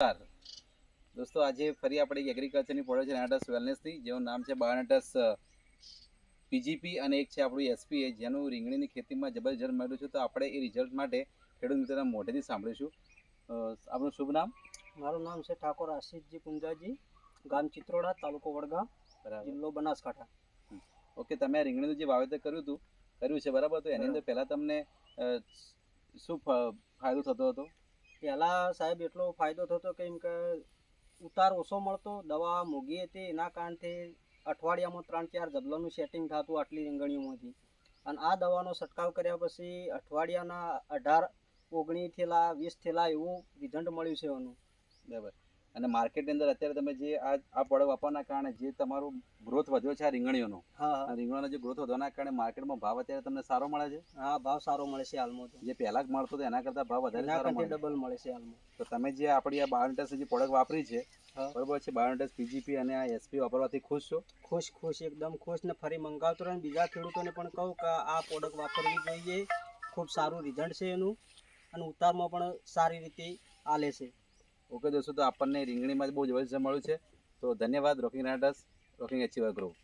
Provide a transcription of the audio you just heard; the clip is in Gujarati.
દોસ્તો આજે ફરી આપણે એક એગ્રીકલ્ચરની પ્રોડક્ટ છે નાટસ વેલનેસની જેનું નામ છે બાયોનાટસ પીજીપી અને એક છે આપણું એસપીએ જેનું રીંગણીની ખેતીમાં જબરજસ્ત રિઝલ્ટ મળ્યું છે. તો આપણે એ રિઝલ્ટ માટે ખેડૂત મિત્રોના મોઢેથી સાંભળીશું. આપણું શુભ નામ? મારું નામ છે ઠાકોર આશિષજી પુંજાજી ગામ ચિત્રોડા તાલુકો વડગામ બરાબર. જિલ્લો બનાસકાંઠા. ઓકે તમે આ રીંગણીનું જે વાવેતર કર્યું હતું કર્યું છે બરાબર? તો એની અંદર પહેલાં તમને શું ફાયદો થતો હતો? પહેલાં સાહેબ એટલો ફાયદો થતો કેમ કે ઉતાર ઓછો મળતો, દવા મોંઘી હતી, એના કારણથી અઠવાડિયામાં ત્રણ ચાર જબલાનું સેટિંગ થતું આટલી રીંગણીઓમાંથી. અને આ દવાનો છંટકાવ કર્યા પછી અઠવાડિયાના અઢાર ઓગણીસ થેલા વીસ થેલા એવું રિઝલ્ટ મળ્યું છે એનું. બરાબર. અને માર્કેટની અંદર અત્યારે તમે જે આ આ પ્રોડક્ટ વાપરવાના કારણે જે તમારો ગ્રોથ વધ્યો છે આ રીંગણીઓનો હા રીંગણાનો જે ગ્રોથ વધવાના કારણે માર્કેટમાં ભાવ અત્યારે તમને સારો મળે છે? હા ભાવ સારો મળે છે હાલમાં જે પહેલા જ મળતો હતો એના કરતા ભાવ વધારે સારો મળે ડબલ મળે છે હાલમાં. તો તમે જે આપણી આ બાયોન્ટેસ જે પ્રોડક્ટ વાપરી છે બરોબર છે બાયોન્ટેસ પીજીપી અને આ એસપી વાપરવાથી ખુશ છો? ખુશ ખુશ એકદમ ખુશ ને ફરી મંગાવતો રહે બીજા ખેડૂતોને પણ કહું કે આ પ્રોડક્ટ વાપરવી જોઈએ. ખૂબ સારું રિઝલ્ટ છે એનું અને ઉતારમાં પણ સારી રીતે આલે છે. ઓકે દોસ્તો, તો આપણને રીંગણીમાં બહુ જબરજસ્ત મળ્યું છે. તો ધન્યવાદ rocking riders rocking achiever group